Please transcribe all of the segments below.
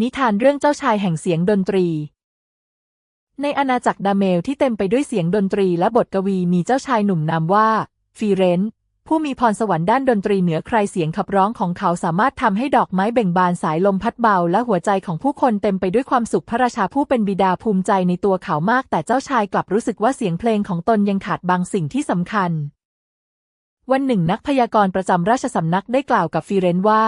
นิทานเรื่องเจ้าชายแห่งเสียงดนตรี ในอาณาจักรดาเมลที่เต็มไปด้วยเสียงดนตรีและบทกวีมีเจ้าชายหนุ่มนามว่า ฟีเรนซ์ผู้มีพรสวรรค์ด้านดนตรีเหนือใครเสียงขับร้องของเขาสามารถทำให้ดอกไม้เบ่งบานสายลมพัดเบา และหัวใจของผู้คนเต็มไปด้วยความสุขพระราชาผู้เป็นบิดาภูมิใจในตัวเขามาก แต่เจ้าชายกลับรู้สึกว่าเสียงเพลงของตนยังขาดบางสิ่งที่สำคัญ วันหนึ่งนักพยากรณ์ประจำราชสำนักได้กล่าวกับฟีเรนซ์ว่า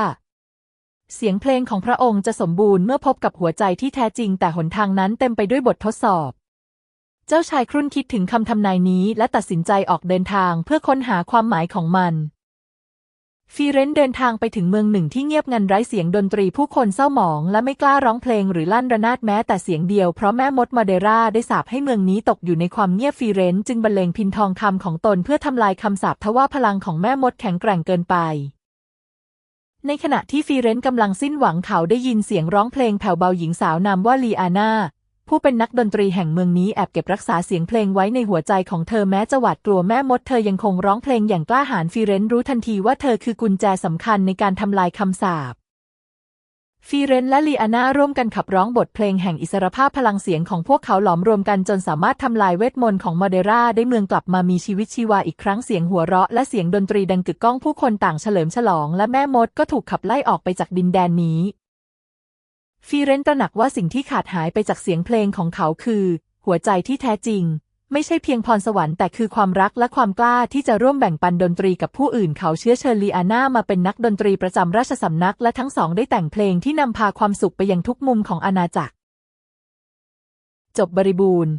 เสียงเพลงของพระองค์จะสมบูรณ์เมื่อพบกับหัวใจที่แท้จริงแต่หนทางนั้นเต็มไปด้วยบททดสอบ เจ้าชายครุ่นคิดถึงคำทำนายนี้และตัดสินใจออกเดินทางเพื่อค้นหาความหมายของมันฟีเรนซ์เดินทางไปถึงเมืองหนึ่งที่เงียบงันไร้เสียงดนตรีผู้คนเศร้าหมองและไม่กล้าร้องเพลงหรือลั่นระนาดแม้แต่เสียงเดียวเพราะแม่มดมาเดราได้สาปให้เมืองนี้ตกอยู่ในความเงียบฟีเรนซ์จึงบรรเลงพินทองคำของตนเพื่อทำลายคำสาปทว่าพลังของแม่มดแข็งแกร่งเกินไป ในขณะที่ฟีเรนซ์กำลังสิ้นหวังเขาได้ยินเสียงร้องเพลงแผ่วเบาหญิงสาวนามว่าลีอาน่าผู้เป็นนักดนตรีแห่งเมืองนี้แอบเก็บรักษาเสียงเพลงไว้ในหัวใจของเธอแม้จะหวาดกลัวแม่มดเธอยังคงร้องเพลงอย่างกล้าหาญฟีเรนซ์รู้ทันทีว่าเธอคือกุญแจสำคัญในการทำลายคำสาป ฟีเรนและลีอาน่าร่วมกันขับร้องบทเพลงแห่งอิสรภาพพลังเสียงของพวกเขาหลอมรวมกันจนสามารถทำลายเวทมนต์ของมาเดราได้เมืองกลับมามีชีวิตชีวาอีกครั้งเสียงหัวเราะและเสียงดนตรีดังกึกก้องผู้คนต่างเฉลิมฉลองและแม่มดก็ถูกขับไล่ออกไปจากดินแดนนี้ ฟีเรนตระหนักว่าสิ่งที่ขาดหายไปจากเสียงเพลงของเขาคือ หัวใจที่แท้จริง ไม่ใช่เพียงพรสวรรค์แต่คือความรักและความกล้าที่จะร่วมแบ่งปันดนตรีกับผู้อื่นเขาเชื้อเชิญลีอาน่ามาเป็นนักดนตรีประจำราชสำนักและทั้งสองได้แต่งเพลงที่นำพาความสุขไปยังทุกมุมของอาณาจักร จบบริบูรณ์